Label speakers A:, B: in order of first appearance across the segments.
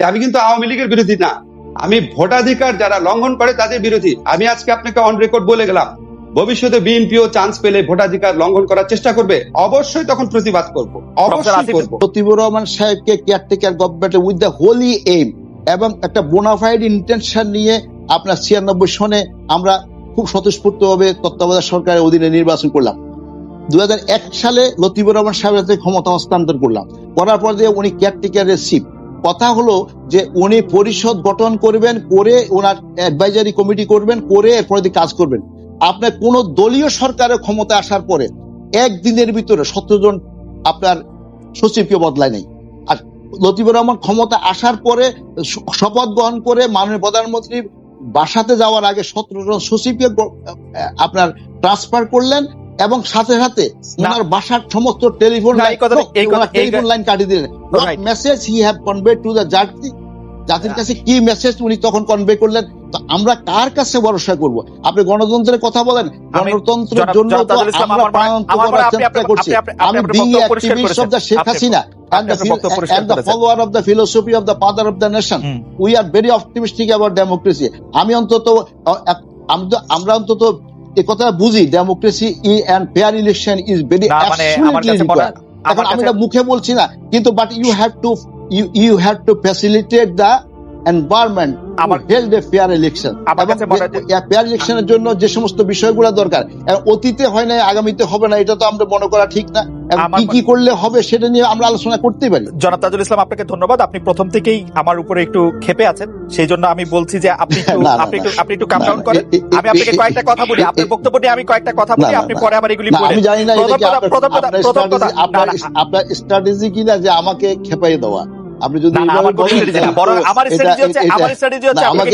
A: আমি কিন্তু আওয়ামী লীগের বিরোধী না। আমি ভোটাধিকার যারা লঙ্ঘন করে তাদের বিরোধী। আমি আজকে আপনাকে অন রেকর্ড বলে গেলাম ভবিষ্যতে বিএনপিও চান্স পেলে ভোটাধিকার লঙ্ঘন করার চেষ্টা করবে। অবশ্যই তখন প্রতিবাদ করব। অবশ্যই করব।
B: লতিফুর রহমান সাহেবকে কেয়ারটেকার গভর্নমেন্টের উইথ দ্য হোলি এইম এবং একটা বোনাফাইড ইন্টেনশন নিয়ে আপনার ছিয়ানব্বই সনে আমরা খুব স্বতঃস্ফূর্ত ভাবে তত্ত্বাবধায়ক সরকারের অধীনে নির্বাচন করলাম। দু হাজার এক সালে লতিফুর রহমান সাহেবের হাতে ক্ষমতা হস্তান্তর করলাম। করার পর দিয়ে উনি কেয়ারটেকারের চিফ কথা হলো যে উনি পরিষদ গঠন করবেন, করে ওনার অ্যাডভাইজারি কমিটি করবেন, করে এরপরে কাজ করবেন। আপনার কোন দলীয় সরকারের ক্ষমতা আসার পরে একদিনের ভিতরে সতেরো আপনার সচিবকে বদলায় নেই। আর লতিফুর রহমান ক্ষমতা আসার পরে শপথ গ্রহণ করে মাননীয় প্রধানমন্ত্রী বাসাতে যাওয়ার আগে সতেরো জন সচিবকে আপনার ট্রান্সফার করলেন এবং সাথে সাথে ওনার বাসার সমস্ত টেলিফোন টেলিফোন লাইন কাটিয়ে দিলেন। Message he have convey to the জাতি? জাতির কাছে কি মেসেজ উনি তখন কনভে করলেন? আমরা কার কাছে ভরসা করব? আপনি গণতন্ত্রের কথা বলেন। গণতন্ত্রের জন্য তো আমরা প্রাণান্ত করার চেষ্টা করছি। আমি being activist of. The Sheikh Hasina and
C: আপনি
B: the,
C: আপনার বক্তব্য পরিষ্কার
B: and the follower of the philosophy of the father of the nation.
C: Hmm.
B: We are very optimistic about democracy. আমি অন্তত আমরা- অন্তত কথা বুঝি democracy and fair election is very এখন আমি মুখে বলছি না কিন্তু but you have to you you have to facilitate the environment
C: আমার-
B: held a fair election fair ইলেকশনের জন্য যে সমস্ত বিষয়গুলো দরকার অতীতে হয় আগামীতে হবে না এটা তো আমরা মনে করা ঠিক না। কি কি করলে হবে সেটা নিয়ে আমরা আলোচনা পারি।
C: জনাব তাজুল ইসলাম আপনাকে ধন্যবাদ। আপনি প্রথম থেকেই আমার উপরে একটু ক্ষেপে আছেন। সেই জন্য আমি বলছি যে আপনি আপনি একটু আপনি একটু কাম ডাউন করেন। আমি আপনাকে কয়েকটা কথা বলি। আপনার বক্তব্য নিয়ে আমি কয়েকটা কথা বলি। আপনি পরে আবার এগুলি বলেন
B: আমি জানি এটা কি
C: না,
B: আপনার স্ট্র্যাটেজি কিনা যে আমাকে খেপাই দেওয়া? আপনি যদি
C: আমার বরং আমার হচ্ছে- আমার হচ্ছে আপনাকে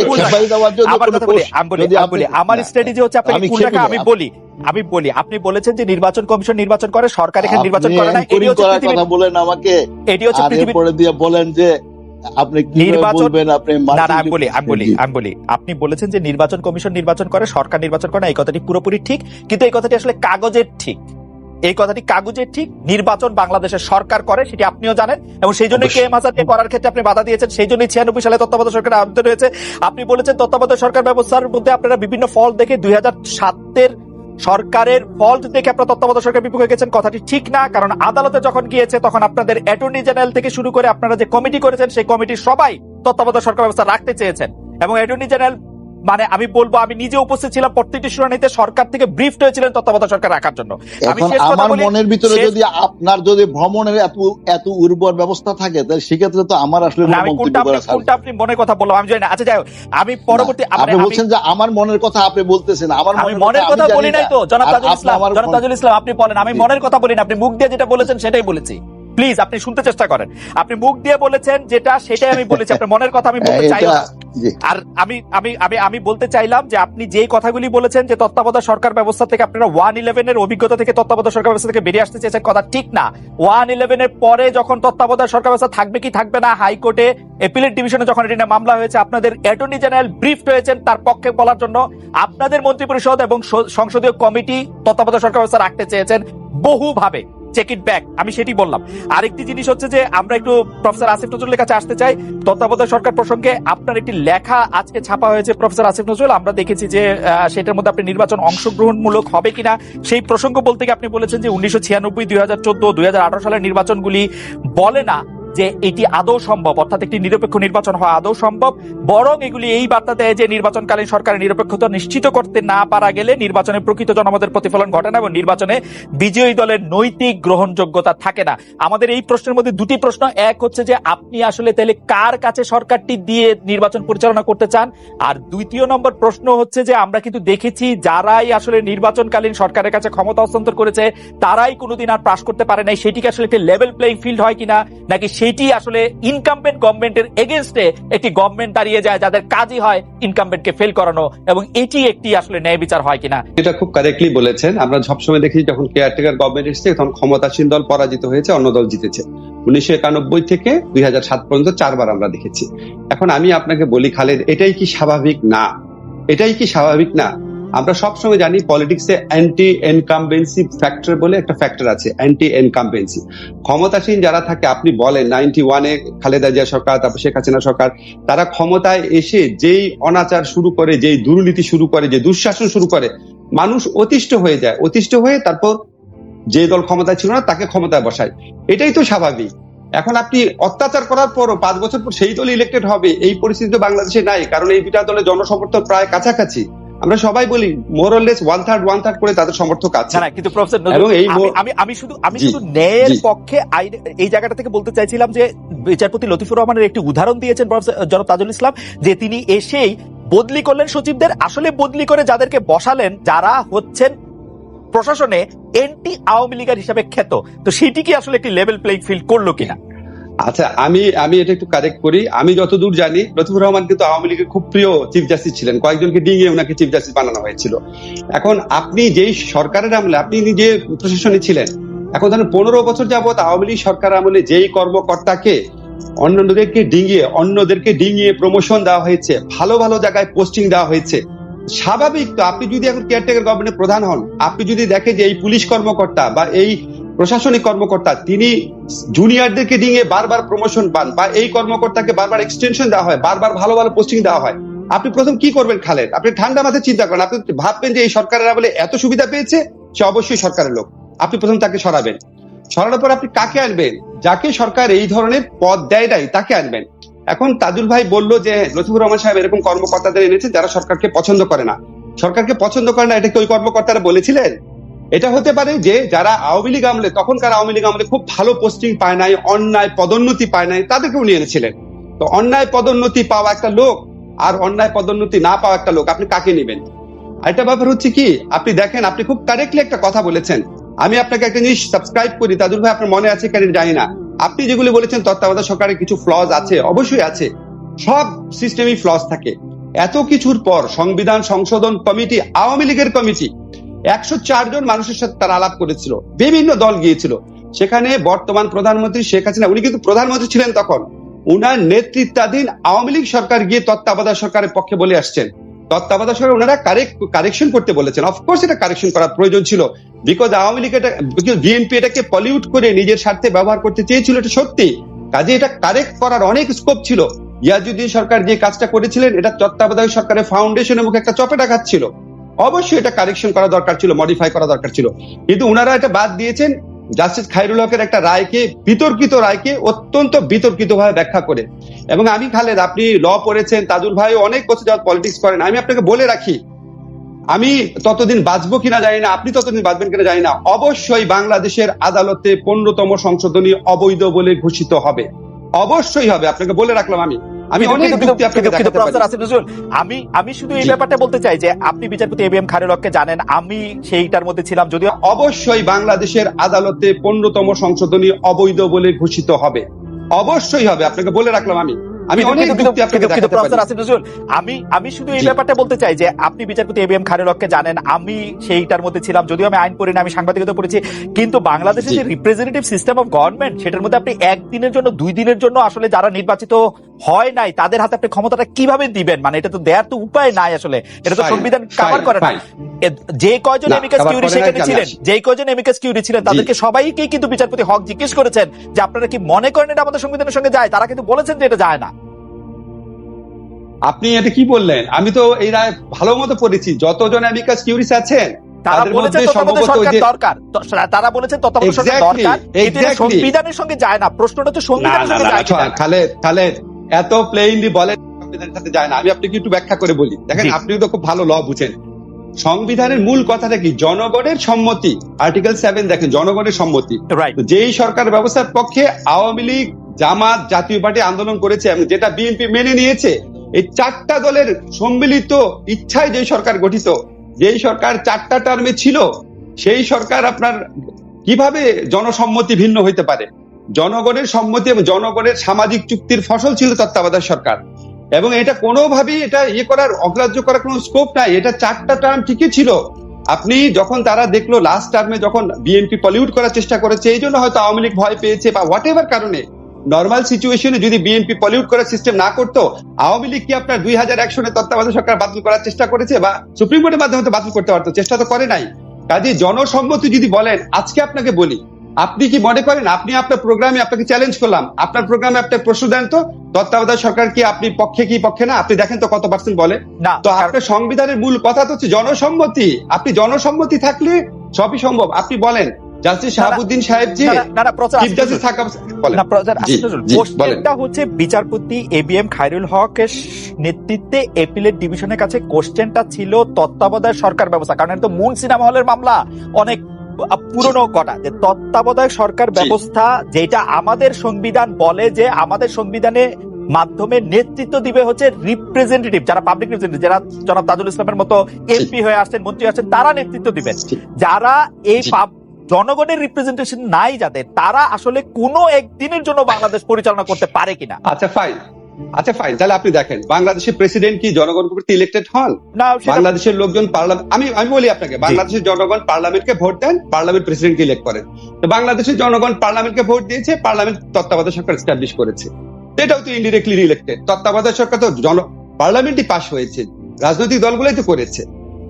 C: আমার আমি বলি,
B: আপনি-
C: বলি, আমার
B: না,
C: স্ট্র্যাটেজি হচ্ছে আপনাকে কুল রাখা, আমি বলি আমি বলি আপনি বলেছেন যে নির্বাচন কমিশন নির্বাচন করে সরকার এখানে নির্বাচন করে না এটি হচ্ছে
B: কথা বলেন আমাকে
C: এটি হচ্ছে পৃথিবীর
B: দিয়ে বলেন যে আপনি
C: নির্বাচন-
B: বলবেন আপনি
C: না না আমি বলি আমি বলি আমি বলি আপনি বলেছেন যে নির্বাচন কমিশন নির্বাচন করে সরকার নির্বাচন করে না এই কথাটি পুরোপুরি ঠিক কিন্তু এই কথাটি আসলে কাগজের ঠিক। এই কথাটি কাগজে ঠিক নির্বাচন বাংলাদেশের সরকার করে সেটি আপনিও জানেন এবং সেই জন্য কে। এম আজাদকে করার ক্ষেত্রে আপনি বাধা দিয়েছেন সেই জন্যই ছিয়ানব্বই সালে তত্ত্বাবধায়ক সরকার আবেদন হয়েছে আপনি বলেছেন তত্ত্বাবধায়ক সরকার ব্যবস্থার মধ্যে আপনারা বিভিন্ন ফল দেখে দুই হাজার সাতের সরকারের ফল্ট দেখে আপনারা তত্ত্বাবধায়ক সরকার বিপক্ষে গেছেন কথাটি ঠিক না কারণ আদালতে যখন গিয়েছে তখন আপনাদের অ্যাটর্নি জেনারেল থেকে শুরু করে আপনারা যে কমিটি করেছেন সেই কমিটির সবাই তত্ত্বাবধায়ক সরকার ব্যবস্থা রাখতে চেয়েছেন এবং অ্যাটর্নি জেনারেল মানে আমি বলব আমি নিজে উপস্থিত ছিলাম প্রত্যেকটি শুনানিতে সরকার থেকে ব্রিফড হয়েছিলেন তত্ত্বাবধায়ক সরকার রাখার জন্য। আমি শেষ কথা
B: আমার
C: বলি,
B: মনের ভিতরে যদি আপনার যদি ভ্রমণের এত এত উর্বর ব্যবস্থা থাকে তাহলে সেক্ষেত্রে তো আমার আসলে
C: আমি কোনটা আপনি কোনটা আপনি মনের কথা বললাম আমি জানি না। আচ্ছা যাই আমি পরবর্তী
B: আপনি বলছেন যে আমার মনের কথা আপনি বলতেছেন আমার
C: আমি মনের কথা বলি নাই তো জনাব তাজুল ইসলাম জনাব তাজুল ইসলাম আপনি বলেন আমি মনের কথা বলি না আপনি মুখ দিয়ে যেটা বলেছেন সেটাই বলেছি। প্লিজ আপনি শুনতে চেষ্টা করেন। আপনি মুখ দিয়ে বলেছেন যেটা সেটাই আমি বলেছি আপনার মনের কথা আমি বলতে চাই না। আর আমি আমি আমি আমি বলতে চাইলাম যে আপনি যেই কথাগুলি বলেছেন যে তত্ত্বাবধায়ক সরকার ব্যবস্থা থেকে আপনারা ওয়ান ইলেভেন এর অভিজ্ঞতা থেকে তত্ত্বাবধায়ক সরকার ব্যবস্থা থেকে বেরিয়ে আসতে চেয়েছেন কথা ঠিক না। ওয়ান ইলেভেন এর পরে যখন তত্ত্বাবধায়ক সরকার ব্যবস্থা থাকবে কি থাকবে না, হাইকোর্টে এপিলেট ডিভিশনে যখন এটি মামলা হয়েছে, আপনাদের অ্যাটর্নি জেনারেল ব্রিফড হয়েছেন তার পক্ষে বলার জন্য। আপনাদের মন্ত্রিপরিষদ এবং সংসদীয় কমিটি তত্ত্বাবধায়ক সরকার ব্যবস্থা রাখতে চেয়েছেন বহুভাবে। চেক ইট ব্যাক আমি সেটি বললাম। আরেকটি জিনিস হচ্ছে যে, আমরা একটু প্রফেসর আসিফ নজরুলের কাছে আসতে চাই। তত্ত্বাবধায়ক সরকার প্রসঙ্গে আপনার একটি লেখা আজকে ছাপা হয়েছে প্রফেসর আসিফ নজরুল। আমরা দেখেছি যে সেটার মধ্যে আপনি নির্বাচন অংশগ্রহণমূলক হবে কিনা। সেই প্রসঙ্গ বলতে গিয়ে আপনি বলেছেন যে, উনিশশো ছিয়ানব্বই, দুই হাজার চোদ্দ, দুই হাজার আঠারো সালের নির্বাচনগুলি বলে না। যে এটি আদৌ সম্ভব, অর্থাৎ একটি নিরপেক্ষ নির্বাচন হওয়া আদৌ সম্ভব, বরং এগুলি এই বার্তা দেয় যে নির্বাচনকালীন সরকারের নিরপেক্ষতা নিশ্চিত করতে না পারা গেলে নির্বাচনে প্রকৃত জনমতের প্রতিফলন ঘটে না এবং নির্বাচনে বিজয়ী দলের নৈতিক গ্রহণযোগ্যতা থাকে না। আমাদের এই প্রশ্নের মধ্যে দুটি প্রশ্ন। এক হচ্ছে যে আপনি আসলে তাহলে কার কাছে সরকারটি দিয়ে নির্বাচন পরিচালনা করতে চান? আর দ্বিতীয় নম্বর প্রশ্ন হচ্ছে যে আমরা কিন্তু দেখেছি যারাই আসলে নির্বাচনকালীন সরকারের কাছে ক্ষমতা হস্তান্তর করেছে, তারাই কোনোদিন আর পাশ করতে পারে নাই। সেটিকে আসলে একটি লেভেল প্লেইং ফিল্ড হয় কিনা, নাকি সেটি আসলে ইনকামবেন্ট গভর্নমেন্টের এগেনস্টে একটি গভর্নমেন্ট দাঁড়িয়ে যায়, যাদের কাজই হয় ইনকামবেন্টকে ফেল করানো এবং এটি একটি আসলে ন্যায় বিচার হয় কিনা।
A: এটা খুব কারেক্টলি বলেছেন। আমরা সবসময় দেখি যখন কেয়ারটেকার গভর্নমেন্ট এসেছে, তখন ক্ষমতাসীন দল পরাজিত হয়েছে, অন্য দল জিতেছে। উনিশশো একানব্বই থেকে দুই পর্যন্ত চারবার আমরা দেখেছি। এখন আমি আপনাকে বলি, খালেদ, এটাই কি স্বাভাবিক না? এটাই কি স্বাভাবিক না? আমরা সবসময় জানি পলিটিক্সে অ্যান্টি এনকামবেন্সি ফ্যাক্টর বলে একটা ফ্যাক্টর আছে অ্যান্টি এনকামবেন্সি ক্ষমতাসীন যারা থাকে, আপনি বলেন নাইনটি ওয়ানে খালেদা জিয়া সরকার, তারপর শেখ হাসিনা সরকার, তারা ক্ষমতায় এসে যেই অনাচার শুরু করে, যেই দুর্নীতি শুরু করে, যে দুঃশাসন শুরু করে, মানুষ অতিষ্ঠ হয়ে যায়। অতিষ্ঠ হয়ে তারপর যে দল ক্ষমতায় ছিল না, তাকে ক্ষমতায় বসায়। এটাই তো স্বাভাবিক। এখন আপনি অত্যাচার করার পরও পাঁচ বছর পর সেই দল ইলেক্টেড হবে, এই পরিস্থিতি বাংলাদেশে নাই, কারণ এই দুটা দলের জনসমর্থন প্রায় কাছাকাছি। আমরা সবাই বলি more or less one third one third করে তাদের সমর্থক আছে।
C: না কিন্তু প্রফেসর।
A: এবং এই
C: আমি আমি শুধু আমি শুধু ন্যায়ের পক্ষে এই জায়গাটা থেকে বলতে চাইছিলাম যে বিচারপতি লতিফুর রহমানের একটি উদাহরণ দিয়েছেন প্রফেসর জনাব তাজুল ইসলাম যে তিনি এসেই বদলি করলেন সচিবদের আসলে বদলি করে যাদেরকে বসালেন যারা হচ্ছেন প্রশাসনে এন্টি আওয়ামী লীগের হিসাবে খ্যাত। তো সেটি কি আসলে একটি লেভেল প্লেইং ফিল্ড করল কিনা?
A: আচ্ছা আমি আমি এটা একটু কারেক্ট করি। আমি যতদূর জানি, লতিফুর রহমান কিন্তু আওয়ামী লীগের খুব প্রিয় চিফ জাস্টিস ছিলেন। কয়েকজনকে ডিঙিয়ে ওনাকে চিফ জাস্টিস বানানো হয়েছিল। এখন আপনি যেই সরকারের আমলে, আপনি নিজে প্রশাসনে ছিলেন, এখন ধরেন পনেরো বছর যাবত আওয়ামী লীগ সরকার আমলে যেই কর্মকর্তাকে, অন্যদেরকে ডিঙিয়ে অন্যদেরকে ডিঙিয়ে প্রমোশন দেওয়া হয়েছে, ভালো ভালো জায়গায় পোস্টিং দেওয়া হয়েছে, স্বাভাবিক তো আপনি যদি এখন কেয়ারটেকার গভর্নমেন্টের প্রধান হন, আপনি যদি দেখেন যে এই পুলিশ কর্মকর্তা বা এই প্রশাসনিক কর্মকর্তা, তিনি জুনিয়রদেরকে ডিঙে বারবার প্রমোশন পান বা এই কর্মকর্তাকে বারবার এক্সটেনশন দেওয়া হয়, বারবার ভালো ভালো পোস্টিং দেওয়া হয়। আপনি প্রথম কি করবেন খালেদ? আপনি ঠান্ডা মাথায় চিন্তা করেন, আপনি ভাববেন যে এই সরকারের আমলে এত সুবিধা পেয়েছে, সে অবশ্যই সরকারের লোক। আপনি প্রথম তাকে সরাবেন। সরানোর পর আপনি কাকে আনবেন? যাকে সরকার এই ধরনের পদ দেয় নাই, তাকে আনবেন। এখন তাজুল ভাই বলল যে, লতিফুর রহমান সাহেব এরকম কর্মকর্তাদের এনেছে যারা সরকারকে পছন্দ করে না। সরকারকে পছন্দ করে না, এটা কি ওই কর্মকর্তারা বলেছিলেন? এটা হতে পারে যে যারা আওয়ামী লীগ আমলে, তখনকার আওয়ামী লীগ আমলে খুব ভালো পোস্টিং পায় নাই, অন্যায় পদোন্নতি পায় নাই, তাদেরকে উনি এনেছিলেন। তো অন্যায় পদোন্নতি পাওয়া একটা লোক আর অন্যায় পদোন্নতি না পাওয়া একটা লোক, আপনি কাকে নেবেন? আরেকটা ব্যাপার হচ্ছে কি, আপনি দেখেন, আপনি খুব কারেক্টলি একটা কথা বলেছেন। আমি আপনাকে একটা জিনিস সাবস্ক্রাইব করি, তাজুল ভাই, আপনার মনে আছে কারি জানি না। আপনি যেগুলি বলেছেন, তত্ত্বাবধায়ক সরকারের কিছু ফ্লজ আছে, অবশ্যই আছে। সব সিস্টেমই ফ্লজ থাকে। এত কিছুর পর সংবিধান সংশোধন কমিটি, আওয়ামী লীগের কমিটি একশো জন মানুষের সাথে তারা আলাপ করেছিল, বিভিন্ন দল গিয়েছিল। সেখানে বর্তমান প্রধানমন্ত্রী শেখ হাসিনা, উনি কিন্তু প্রধানমন্ত্রী ছিলেন তখন। উনার নেতৃত্বাধীন আওয়ামী লীগ সরকার গিয়ে তত্ত্বাবধায়ক সরকারের পক্ষে বলে আসছেন। তত্ত্বাবধায়ক সরকার ওনারা কারেকশন করতে বলেছেন। অফকোর্স এটা কারেকশন করার প্রয়োজন ছিল। বিকজ আওয়ামী লীগ এটা বিএনপি এটাকে পলিউট করে নিজের স্বার্থে ব্যবহার করতে চেয়েছিল, এটা সত্যি। কাজে এটা কারেক্ট করার অনেক স্কোপ ছিল। ইয়াজুদ্দিন সরকার যে কাজটা করেছিলেন, এটা তত্ত্বাবধায়ক সরকারের ফাউন্ডেশনের মুখে একটা চপেটাঘাত ছিল। অবশ্যই এটা কারেকশন করা দরকার ছিল মডিফাই করা দরকার ছিল। কিন্তু ওনারা এটা বাদ দিয়েছেন জাস্টিস খাইরুল হকের একটা রায়কে, বিতর্কিত রায়কে অত্যন্ত বিতর্কিত ভাবে ব্যাখ্যা করে। এবং আমি খালেদ, আপনি ল পড়েছেন, তাজুল ভাই অনেক বছর যাওয়ার পলিটিক্স করেন, আমি আপনাকে বলে রাখি, আমি ততদিন বাঁচবো কিনা জানি না, আপনি ততদিন বাঁচবেন কিনা জানি না, অবশ্যই বাংলাদেশের আদালতে পনেরোতম সংশোধনী অবৈধ বলে ঘোষিত হবে। অবশ্যই হবে, আপনাকে বলে রাখলাম আমি। আমি অনেক দেখাতে
C: প্রফেসর আসিফ নজরুল, আমি আমি শুধু এই ব্যাপারটা বলতে চাই যে আপনি বিচারপতি এ বি এম খায়রুল হককে জানেন আমি সেইটার মধ্যে ছিলাম যদিও
A: অবশ্যই বাংলাদেশের আদালতে পনেরোতম সংশোধনী অবৈধ বলে ঘোষিত হবে। অবশ্যই হবে আপনাকে বলে রাখলাম আমি। আমি অনেক যুক্তি আপনাকে দেখাতে পারি
C: প্রফেসর আসিফ নজরুল, আমি আমি শুধু এই ব্যাপারটা বলতে চাই যে আপনি বিচারপতি এ বি এম খায়রুল হককে জানেন আমি সেইটার মধ্যে ছিলাম যদিও আমি আইন পড়ি না আমি সাংবাদিকতা পড়েছি কিন্তু বাংলাদেশের যে রিপ্রেজেন্টেটিভ সিস্টেম অফ গভর্নমেন্ট সেটার মধ্যে আপনি একদিনের জন্য দুই দিনের জন্য আসলে যারা নির্বাচিত হয় নাই তাদের হাতে আপনি ক্ষমতাটা কীভাবে দিবেন? মানে এটা তো দেওয়ার তো উপায় নাই আসলে। এটা তো সংবিধান কাভার করে না। যে কয়জন এমিকাস কিউরি সেখানে ছিলেন। যে কয়জন এমিকাস কিউরি ছিলেন তাদেরকে সবাইকেই কিন্তু বিচারপতি হক জিজ্ঞেস করেছেন যে আপনারা কি মনে করেন এটা আমাদের সংবিধানের সঙ্গে যায়? তারা কিন্তু বলেছেন যে এটা যায় না।
A: আপনি এটা কি বললেন? আমি তো এই রায় ভালো মতো পড়েছি। যতজন অ্যামিকাস কিউরিস আছেন
C: তারা
A: তাদের
C: বলেছেন তত্ত্বাবধায়ক সরকার দরকার। তারা বলেছেন তত্ত্বাবধায়ক সরকার দরকার। এটা সংবিধানের সঙ্গে যায় না। প্রশ্নটা তো সংবিধানের সঙ্গে যায়।
A: খালেদ খালেদ এত প্লেইনলি বলেন সংবিধানের সাথে যায় না। আমি আপনাকে একটু ব্যাখ্যা করে বলি। দেখেন
C: জি।
A: আপনিও তো খুব ভালো ল বুঝেন। সংবিধানের মূল কথাটা কি? জনগণের সম্মতি। আর্টিকেল সেভেন দেখেন জনগণের সম্মতি। যেই সরকার ব্যবস্থার পক্ষে আওয়ামী লীগ জামাত জাতীয় পার্টি আন্দোলন করেছে এবং যেটা বিএনপি মেনে নিয়েছে এই চারটা দলের সম্মিলিত ইচ্ছায় যে সরকার গঠিত যেই সরকার চারটা টার্মে ছিল সেই সরকার আপনার কীভাবে জনসম্মতি ভিন্ন হইতে পারে? জনগণের সম্মতি এবং জনগণের সামাজিক চুক্তির ফসল ছিল তত্ত্বাবধায়ক সরকার। এবং এটা কোনোভাবেই এটা ইয়ে করার, অগ্রাহ্য করার কোনো স্কোপ নাই। এটা চারটা টার্ম ঠিকই ছিল। আপনি যখন তারা দেখল লাস্ট টার্মে যখন বিএনপি পলিউট করার চেষ্টা করেছে, এই জন্য হয়তো আওয়ামী লীগ ভয় পেয়েছে বা হোয়াট এভার কারণে নর্মাল সিচুয়েশনে যদি বিএনপি পলিউট করার সিস্টেম না করতো, আওয়ামী লীগ কি আপনার দুই হাজার এক সনে তত্ত্বাবধায়ক সরকার বাতিল করার চেষ্টা করেছে বা সুপ্রিম কোর্টের মাধ্যমে তো বাতিল করতে পারতো? চেষ্টা তো করে নাই। কাজে জনসম্মতি যদি বলেন, আজকে আপনাকে বলি আপনি কি মনে করেন? আপনি আপনার প্রোগ্রামে আপনাকে চ্যালেঞ্জ করলাম। আপনার প্রোগ্রামে আপনার প্রশ্ন দেন তো তত্ত্বাবধায়ক সরকার কি আপনি পক্ষে কি পক্ষে না? আপনি দেখেন তো কত পার্সেন্ট বলে।
C: না।
A: তো আপনার সংবিধানের মূল কথা তো হচ্ছে জনসম্মতি। আপনি জনসম্মতি থাকলে সবই সম্ভব। আপনি বলেন জাস্টিস শাহাবুদ্দিন সাহেব
C: কোশ্চেনটা হচ্ছে বিচারপতি এ বি এম খায়রুল হকের নেতৃত্বে এপিলেট ডিভিশনের কাছে কোশ্চেনটা ছিল তত্ত্বাবধায়ক সরকার ব্যবস্থা। কারণ এটা তো মূল সিনেমা হলের মামলা। অনেক পুরনো কটা যে তত্ত্বাবধায়ক সরকার ব্যবস্থা যেটা আমাদের সংবিধান বলে যে আমাদের সংবিধানে মাধ্যমে নেতৃত্ব দিবে হচ্ছে রিপ্রেজেন্টেটিভ যারা পাবলিক রিপ্রেজেন্টেটিভ যারা জনাব তাজুল ইসলামের মতো এমপি হয়ে আসছেন মন্ত্রী আসছেন তারা নেতৃত্ব দিবেন। যারা এই পাব- জনগণের রিপ্রেজেন্টেশন নাই যাদের তারা আসলে কোনো একদিনের জন্য বাংলাদেশ পরিচালনা করতে পারে কিনা।
A: আচ্ছা ফাইন আচ্ছা ফাইন তাহলে আপনি দেখেন বাংলাদেশের প্রেসিডেন্ট কি জনগণ কর্তৃক ইলেক্টেড হন?
C: না
A: বাংলাদেশের লোকজন পার্লামেন্ট আমি আমি বলি আপনাকে বাংলাদেশের জনগণ পার্লামেন্টকে ভোট দেন পার্লামেন্ট প্রেসিডেন্টকে ইলেক্ট করেন। তো বাংলাদেশের জনগণ পার্লামেন্টকে ভোট দিয়েছে পার্লামেন্ট তত্ত্বাবধায়ক সরকার স্টাবলিশ করেছে। এটাও তো ইনডিরেক্টলি ইলেক্টেড তত্ত্বাবধায়ক সরকার তো জন পার্লামেন্টই পাশ হয়েছে রাজনৈতিক দলগুলোই তো করেছে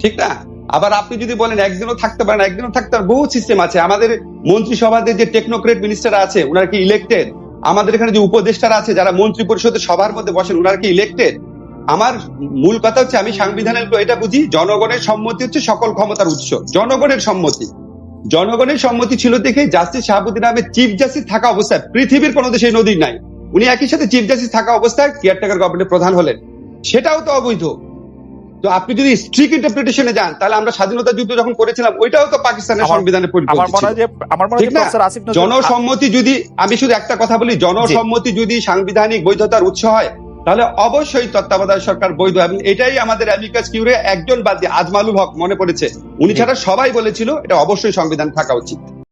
A: ঠিক না? আবার আপনি যদি বলেন একদিনও থাকতে পারেন একদিনও থাকতে পারেন বহু সিস্টেম আছে। আমাদের মন্ত্রিসভাতে যে টেকনোক্রেট মিনিস্টার আছে ওনারা কি ইলেক্টেড আমাদের এখানে যে উপদেষ্টারা আছে, যারা মন্ত্রী পরিষদের সভার মধ্যে বসেন ওনারা কি ইলেক্টেড আমার মূল কথা হচ্ছে, আমি সাংবিধানের এটা বুঝি, জনগণের সম্মতি হচ্ছে সকল ক্ষমতার উৎস। জনগণের সম্মতি। জনগণের সম্মতি ছিল দেখে justice Shahabuddin Ahmed chief justice থাকা অবস্থায়, পৃথিবীর কোনো দেশে নদী নাই। উনি একই সাথে চিফ জাস্টিস থাকা অবস্থায় কেয়ারটেকার গভর্নমেন্টের প্রধান হলেন। সেটাও তো অবৈধ। তো আপনি যদি স্ট্রিক ইন্টারপ্রিটেশনে যান তাহলে আমরা স্বাধীনতা যুদ্ধ যখন করেছিলাম ওইটাও তো পাকিস্তানের
C: আমার-
A: সংবিধানের পরিপন্থী ছিল।
C: যে আমার
A: ঠিক
C: যে
A: না?
C: প্রফেসর আসিফ নজরুল
A: জনসম্মতি যদি আমি শুধু একটা কথা বলি জনসম্মতি যদি সাংবিধানিক বৈধতার উৎস হয় তাহলে অবশ্যই তত্ত্বাবধায়ক সরকার বৈধ। এবং এটাই আমাদের অ্যামিকাস কিউরে একজন বাদ দিয়ে আজমালুল হক মনে পড়েছে। উনি ছাড়া সবাই বলেছিল এটা অবশ্যই সংবিধান থাকা উচিত।